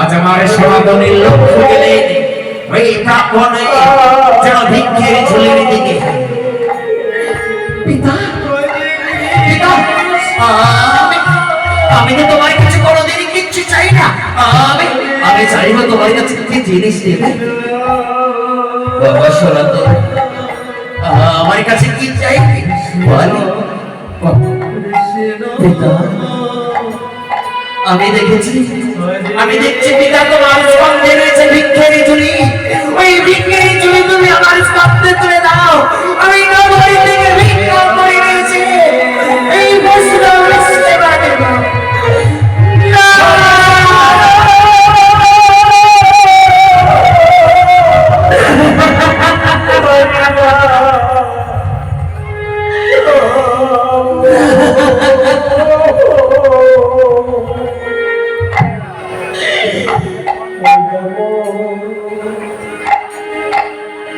আজ আমার সমাগমের লক্ষ্য গেলে ওই প্রাপনে যেন ভিক্ষের ঝুলের দিকে আমি তো তোমার কাছে কোনোদিন কিচ্ছু চাই না। আমি আমি চাইব তোমার কাছে কি জিনিস দেবে। বাবা সনাতন আমার কাছে কি চাই? বলো। আমি দেখেছি আমি দেখছি পিতা তোমার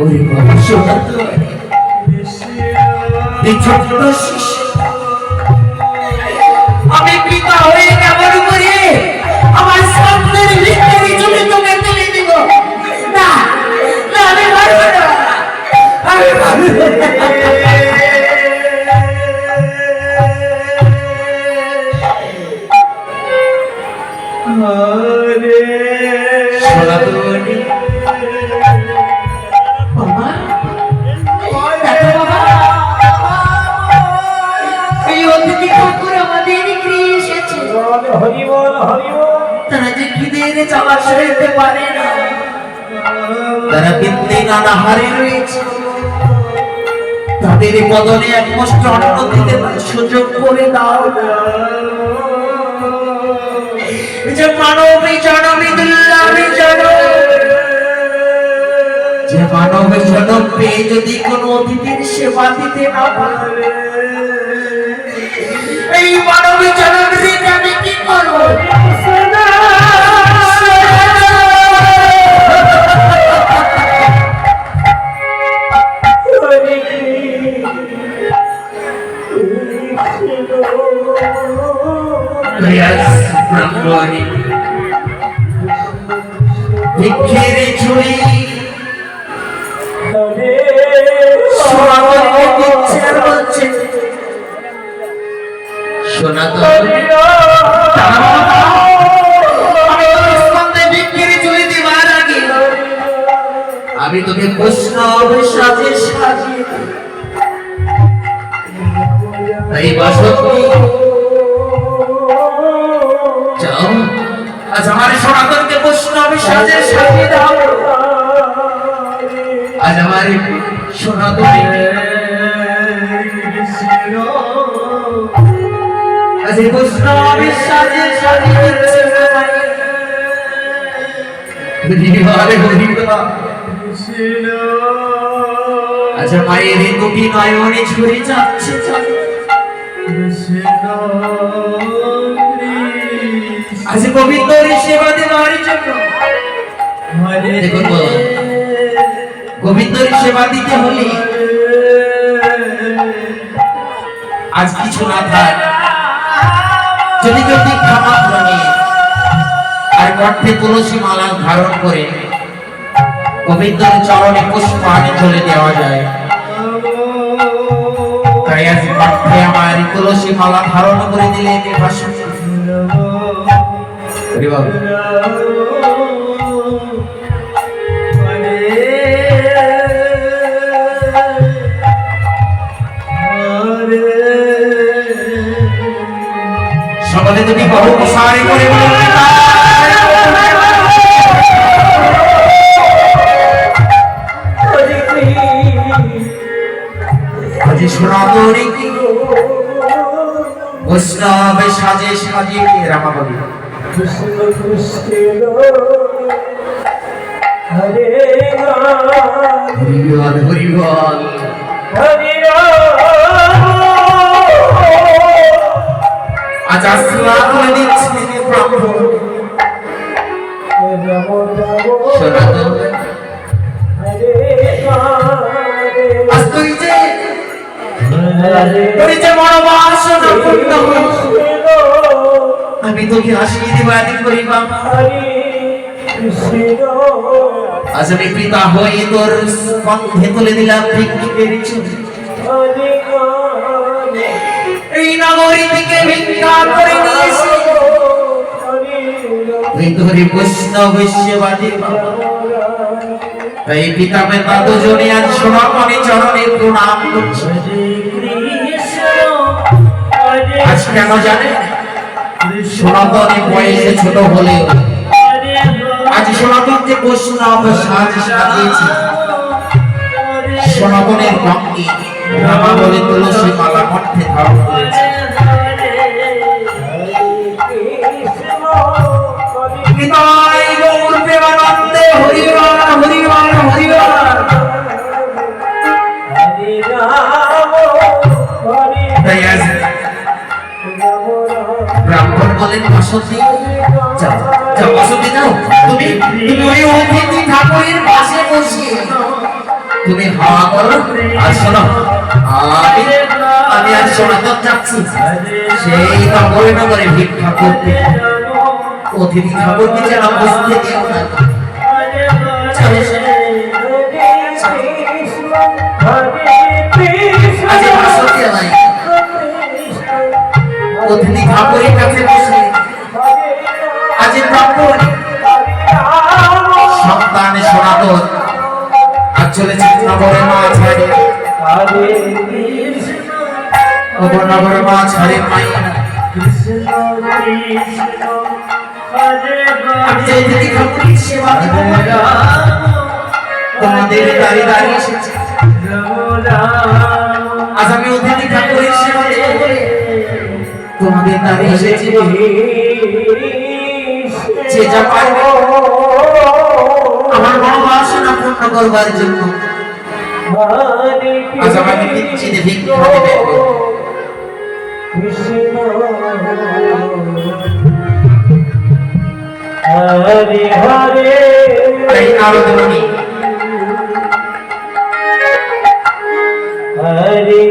ওরে বাবা ছোট্ট শিশু সইতে না। তারা রয়েছে। তাদের এক সুযোগ করে দাও। যে মানবী জনমী দুল্লাভী জনম যে মানব জনম পেয়ে যদি কোনো অতিথির সেবা দিতে না পারে ব্রাহ্মণী ভিক্ষের ঝুড়ি আগে আমি তোকে বৈষ্ণব সাজে সাজিয়ে তাই বাসন্তী আজ আমার সনাতনকে বৈষ্ণব সাজে সাজিয়ে দাও আজ আমার সনাতনী আজ বৈষ্ণব সাজে সাজিয়ে আচ্ছা মায়ের দুটি নয়নে ছুরি যাচ্ছে যাচ্ছে। আজ গোবিন্দর সেবা দেওয়ার জন্য। গোবিন্দর সেবা দিতে হলে। আজ কিছু না থাক। যদি কেউ দীক্ষা মাত্র আর কণ্ঠে তুলসী মালা ধারণ করে গোবিন্দর চরণে পুষ্পাণি চলে দেওয়া যায়, তাই আজ কণ্ঠে আমার তুলসী মালা ধারণ করে দিলে একে ভাষণ হরি সকলে তুমি বহু প্রসারে করে আজ সনাতনী কি বৈষ্ণব সাজে সাজে রামাবলী। কৃষ্ণ কৃষ্ণ হরে হরিবল হরিবল আজ প্রভু রাম রাম সনাতন আজ তুই যে তুই যে মনোবাসনা পূর্ণ আমি তোকে আশীর্বাদ করি বাবা হরে কৃষ্ণ আজ আমি পিতা হয়ে তোর স্কন্ধে তুলে দিলাম ভিক্ষের চুরি এই নগরী ভিক্ষা করে নিয়েছি আজ আজ কেন জানে সনাতনে বয়সে ছোট হলে। আজ সনাতন যে বৈষ্ণব সাজ সাজিয়েছে সনাতনের ভক্তি রামা বলে তুলসী মালা কণ্ঠে ধারণ করেছে। নিতাই বলেন বসতি যাও যাও বসতি যাও। তুমি তুমি ওই অতিথি ঠাকুরের পাশে বসিয়ে তুমি হাওয়া করো, আর শোনো, আমি আমি আজ সনাতন যাচ্ছি। সেই নগরে নগরে ভিক্ষা করতে অতিথি ঠাকুরকে যেন বসতে দিও না অতিথি ঠাকুরের কাছে বসে সন্তান সনাতন। আজ চলেছে নগরের মা ছাড়ে নগরের মা ছাড়ে ঠাকুরের তোমাদের আজ আমি অতিথি ঠাকুরের সেবা তোমাদের দাঁড়িয়ে এসেছি। যে যা পারবে আমার মনোবাসনা পূর্ণ করবার জন্য। আজ আমাকে কিঞ্চিত ভিক্ষা দেবে কৃষ্ণ হরে। হরে নারদমণি হরে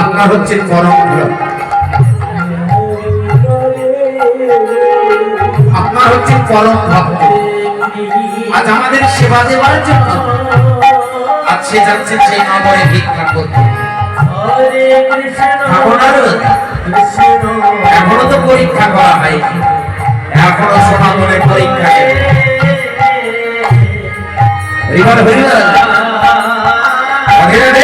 আপনার হচ্ছে পরম আপনার হচ্ছে পরম ভক্ত আজ আমাদের সেবা দেওয়ার জন্য আজ সে যাচ্ছে সেই নগরে ভিক্ষা করতে। এখনও তো পরীক্ষা করা হয়নি। এখনও সনাতনের পরীক্ষা হরিবল হরিবল Here it is.